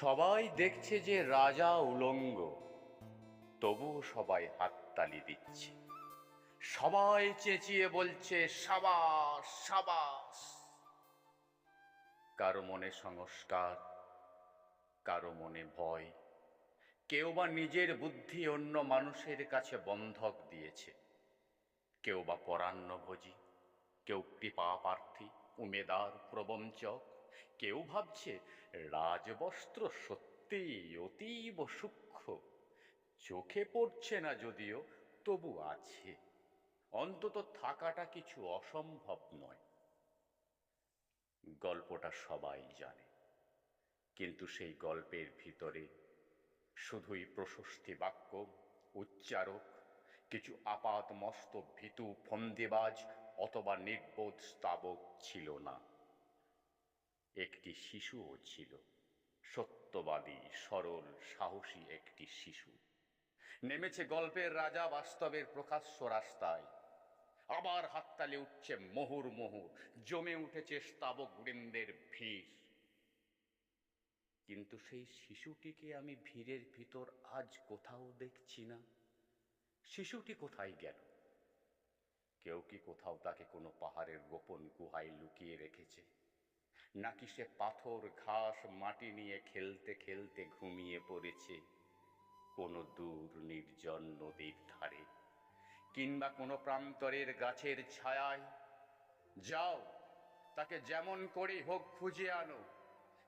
সবাই দেখছে যে রাজা উলঙ্গ, তবুও সবাই হাততালি দিচ্ছে। সবাই চেঁচিয়ে বলছে, সাবাস সাবাস। কারও মনে সংস্কার, কারও মনে ভয়। কেউ বা নিজের বুদ্ধি অন্য মানুষের কাছে বন্ধক দিয়েছে। কেউ বা পরান্নভোজী কেউ কৃপা প্রার্থী, উমেদার প্রবঞ্চক। কেউ ভাবছে রাজবস্ত্র সত্যি অতীব সূক্ষ্ম। চোখে পড়ছে না যদিও, তবু আছে। অন্তত থাকাটা কিছু অসম্ভব নয়। গল্পটা সবাই জানে। কিন্তু সেই গল্পের ভিতরে শুধুই প্রশস্তি বাক্য, উচ্চারক, কিছু আপাত মস্ত ভীতু ফন্দিবাজ অথবা নির্বোধ স্তাবক ছিল না। একটি শিশুও ছিল। সত্যবাদী, সরল, সাহসী একটি শিশু। নেমেছে গল্পের রাজা, বাস্তবের প্রকাশ্য রাস্তায়। আবার হাততালে উঠছে মোহুর মোহুর, জমে উঠেছে স্তাবক বৃন্দের ভিড়। কিন্তু সেই শিশুটিকে আমি ভিড়ের ভিতর আজ কোথাও দেখছি না। শিশুটি কোথায় গেল? কেউ কি কোথাও তাকে কোনো পাহাড়ের গোপন গুহায় লুকিয়ে রেখেছে? নাকি সে পাথর, ঘাস, মাটি নিয়ে খেলতে খেলতে ঘুমিয়ে পড়েছে? কোনো দূর নির্জন নদীর ধারে কিংবা কোনো প্রান্তরের গাছের ছায়ায়? যাও, তাকে যেমন করে হোক খুঁজে আনো।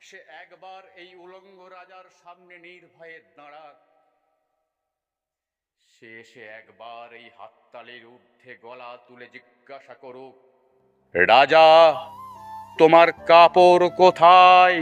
সে একবার এই উলঙ্গ রাজার সামনে নির্ভয়ে দাঁড়াক। সে এসে একবার এই হাততালির ঊর্ধ্বে গলা তুলে জিজ্ঞাসা করুক, রাজা তোমার কাপড় কোথায়?